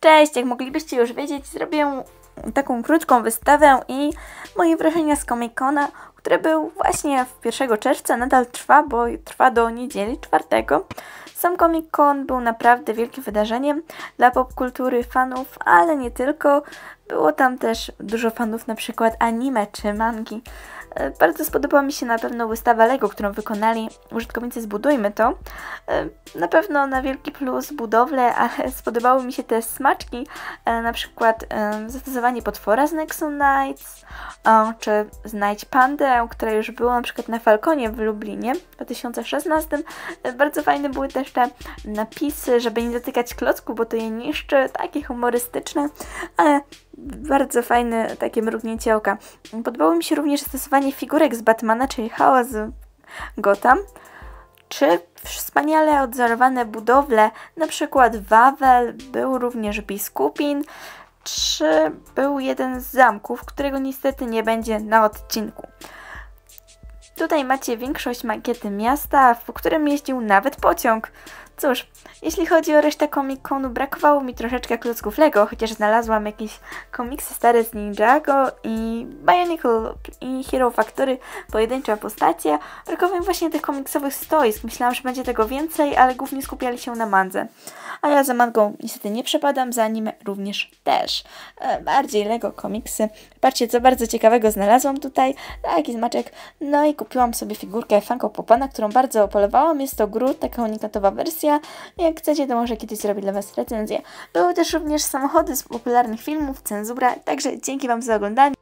Cześć, jak moglibyście już wiedzieć, zrobię taką krótką wystawę i moje wrażenia z Comic Cona, który był właśnie w 1 czerwca, nadal trwa, bo trwa do niedzieli 4. Sam Comic Con był naprawdę wielkim wydarzeniem dla popkultury, fanów, ale nie tylko. Było tam też dużo fanów na przykład anime czy mangi. E, bardzo spodobała mi się na pewno wystawa Lego, którą wykonali użytkownicy Zbudujmy to. E, na pewno na wielki plus budowle, ale spodobały mi się też smaczki, e, na przykład zastosowanie potwora z Nexon Nights, czy Znajdź Pandę, która już była na przykład na Falconie w Lublinie w 2016. Bardzo fajne były też te napisy, żeby nie dotykać klocku, bo to je niszczy, takie humorystyczne, ale bardzo fajne takie mrugnięcie oka. Podobało mi się również stosowanie figurek z Batmana, czyli Hałas Gotham, czy wspaniale odzorowane budowle, na przykład Wawel, był również Biskupin, czy był jeden z zamków, którego niestety nie będzie na odcinku. Tutaj macie większość makiety miasta, w którym jeździł nawet pociąg. Cóż, jeśli chodzi o resztę Comic-Conu, brakowało mi troszeczkę klocków Lego, chociaż znalazłam jakieś komiksy stare z Ninjago i Bionicle i Hero Factory, pojedyncze postacie. Brakowało mi właśnie tych komiksowych stoisk. Myślałam, że będzie tego więcej, ale głównie skupiali się na mandze. A ja za mangą niestety nie przepadam, za anime również też. E, bardziej Lego komiksy. Patrzcie, co bardzo ciekawego znalazłam tutaj. Taki zmaczek. No i kupiłam sobie figurkę Funko Popana, którą bardzo opolowałam. Jest to Groot, taka unikatowa wersja jak chcecie, to może kiedyś zrobić dla Was recenzję. Były też również samochody z popularnych filmów, cenzura, także dzięki Wam za oglądanie.